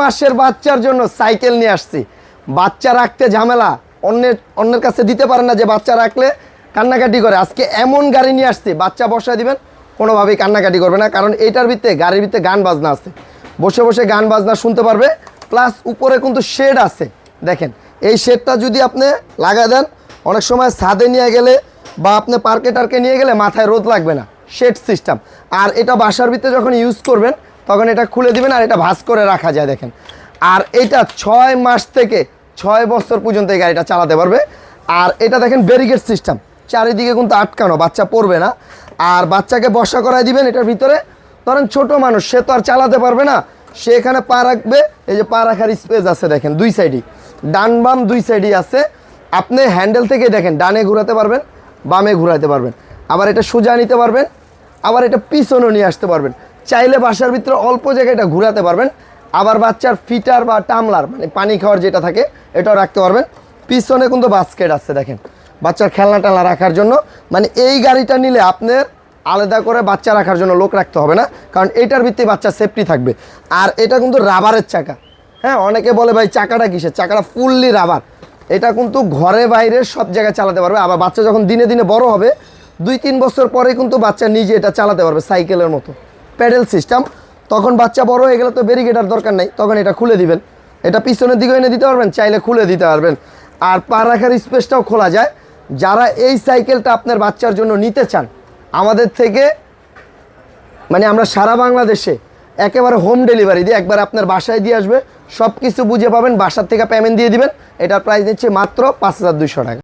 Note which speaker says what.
Speaker 1: মাসের বাচ্চার জন্য সাইকেল নিয়ে আসছি। বাচ্চা রাখতে ঝামেলা, অন্যের অন্যের কাছে দিতে পারেন না যে বাচ্চা রাখলে কান্নাকাটি করে। আজকে এমন গাড়ি নিয়ে আসছি, বাচ্চা বসায় দিবেন, কোনোভাবেই কান্নাকাটি করবে না, কারণ এইটার ভিত্তে গাড়ির ভিত্তে গান বাজনা আছে। বসে বসে গান বাজনা শুনতে পারবে, প্লাস উপরে কিন্তু শেড আছে। দেখেন, এই শেডটা যদি আপনি লাগা দেন, অনেক সময় ছাদে নিয়ে গেলে বা আপনি পার্কে টার্কে নিয়ে গেলে মাথায় রোদ লাগবে না, শেড সিস্টেম। আর এটা বাসার ভিতরে যখন ইউজ করবেন তখন এটা খুলে দিবেন আর এটা ভাঁজ করে রাখা যায়, দেখেন। আর এটা ছয় মাস থেকে ছয় বছর পর্যন্ত এই গাড়িটা চালাতে পারবে। আর এটা দেখেন ব্যারিকেড সিস্টেম চারিদিকে কিন্তু আটকানো, বাচ্চা পড়বে না। আর বাচ্চাকে বসা করায় দিবেন এটার ভিতরে। ধরেন ছোট মানুষ, সে তো আর চালাতে পারবে না। সে এখানে পা রাখবে, এই যে পা রাখার স্পেস আছে দেখেন, দুই সাইডই ডান বাম দুই সাইডই আছে। আপনি হ্যান্ডেল থেকে দেখেন, ডানে ঘোরাতে পারবেন, বামে ঘোরাতে পারবেন। আবার এটা সোজা নিতে পারবেন, আবার এটা পিছনও নিয়ে আসতে পারবেন। চাইলে বাসার ভিতরে অল্প জায়গায় এটা ঘোরাতে পারবেন। আবার বাচ্চার ফিটার বা টামলার মানে পানি খাওয়ার যেটা থাকে, এটাও রাখতে পারবেন। পিছনে কিন্তু বাস্কেট আছে দেখেন। বাচ্চার খেলনা টেলনা রাখার জন্য। মানে এই গাড়িটা নিলে আপনার আলাদা করে বাচ্চা রাখার জন্য লোক রাখতে হবে না, কারণ এটার ভিত্তি বাচ্চা সেফটি থাকবে। আর এটা কিন্তু রাবারের চাকা। হ্যাঁ অনেকে বলে ভাই, চাকাটা কিসের? চাকাটা ফুললি রাবার এটা কিন্তু ঘরে বাইরে সব জায়গায় চালাতে পারবে। আবার বাচ্চা যখন দিনে দিনে বড় হবে, দুই তিন বছর পরে কিন্তু বাচ্চা নিজে এটা চালাতে পারবে, সাইকেলের মতো। Pedal system. তখন বাচ্চা বড় হয়ে গেলে তো ব্যারিকেডার দরকার নেই, তখন এটা খুলে দিবেন। এটা পিছনের দিকে এনে দিতে পারবেন, চাইলে খুলে দিতে পারবেন। আর পা রাখার স্পেসটাও খোলা যায়। যারা এই সাইকেলটা আপনার বাচ্চার জন্য নিতে চান, আমাদের থেকে মানে আমরা সারা বাংলাদেশে একেবারে হোম ডেলিভারি দিয়ে একবার আপনার বাসায় দিয়ে আসবে। সব কিছু বুঝে পাবেন, বাসার থেকে পেমেন্ট দিয়ে দিবেন। এটার প্রাইস নিচ্ছে মাত্র পাঁচ হাজার টাকা।